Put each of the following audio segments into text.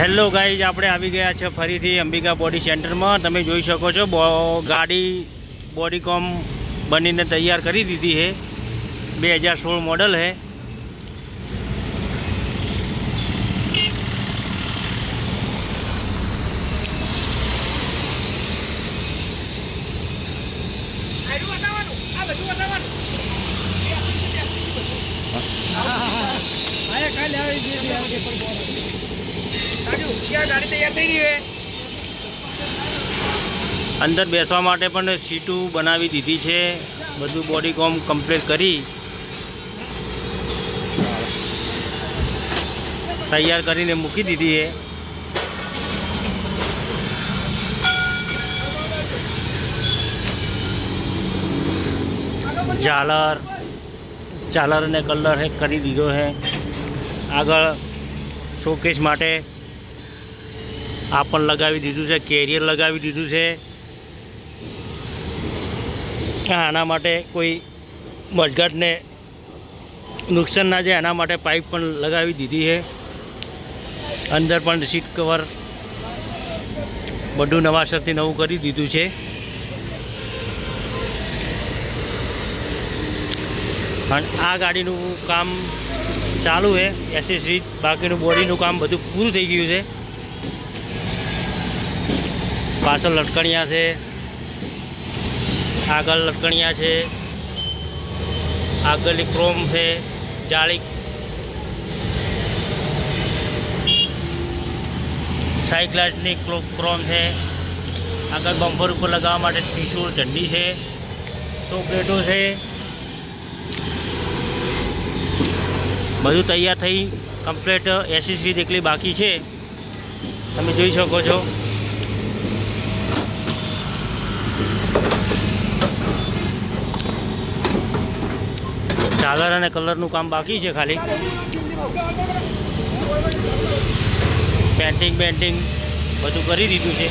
Hello guys આપણે આવી ગયા છે ફરીથી અંબિકા બોડી સેન્ટરમાં તમે જોઈ શકો છો બો ગાડી બોડીકોમ બનીને તૈયાર કરી દીધી છે. બે હજાર સોળ મોડલ છે. આયરું બતાવવાનું. આ બધું બતાવવાનું. અંદર બેસવા માટે પણ સીટું બનાવી દીધી છે. બધું બોડીકોમ કમ્પ્લીટ કરી. તૈયાર કરીને મૂકી દીધી છે. ઝાલર. ઝાલર અને કલર કરી દીધો છે. આગળ શોકેસ માટે આ પણ લગાવી દીધું છે, કેરિયર લગાવી દીધું છે. આના માટે કોઈ મજગાટને નુકસાન ના જાય એના માટે પાઇપ પણ લગાવી દીધી છે. અંદર પણ સીટ કવર બધું નવાસરથી નવું કરી દીધું છે. અને આ ગાડીનું કામ ચાલુ છે એસેસરી બાકીનું બોડીનું કામ બધું પૂરું થઈ ગયું છે. પાછળ લટકણિયા છે. આગળ લટકણિયા છે. આગળની ક્રોમ છે, જાળી. સાઈ ગ્લાસની ક્રોમ છે. આગળ બમ્પર ઉપર લગાવવા માટે ત્રિશુળ ઝંડી છે. તો પ્લેટો છે. બધું તૈયાર થઈ. કમ્પ્લેટ એસેસરી જેટલી બાકી છે. તમે જોઈ શકો છો. ઝાલર અને કલરનું કામ બાકી છે ખાલી. પેન્ટિંગ પેન્ટિંગ બધું કરી દીધું છે.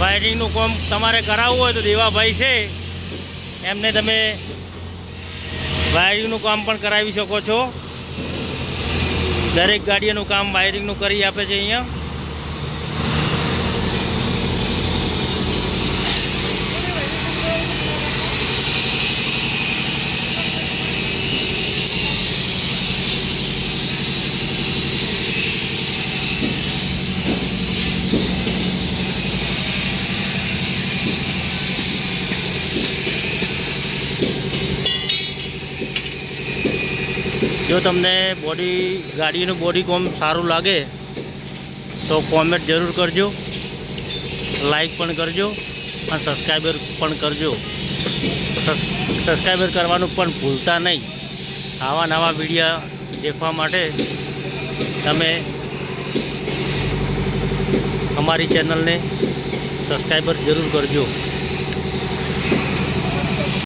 વાયરિંગનું કામ તમારે કરાવવું હોય તો દેવાભાઈ છે. એમને તમે વાયરિંગનું કામ પણ કરાવી શકો છો. દરેક ગાડીઓનું કામ વાયરિંગનું કરી આપે છે અહીંયા. જો તમને બોડી ગાડીનું બોડી કોમ સારું લાગે, તો કોમેન્ટ જરૂર કરજો. લાઈક પણ કરજો અને સબસ્ક્રાઈબર પણ કરજો. સબસ્ક્રાઈબર કરવાનું પણ ભૂલતા નહીં. આવા નવા વિડીયા દેખવા માટે તમે અમારી ચેનલને સબસ્ક્રાઈબર જરૂર કરજો.